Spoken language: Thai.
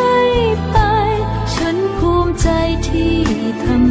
้ ใจที่ทำต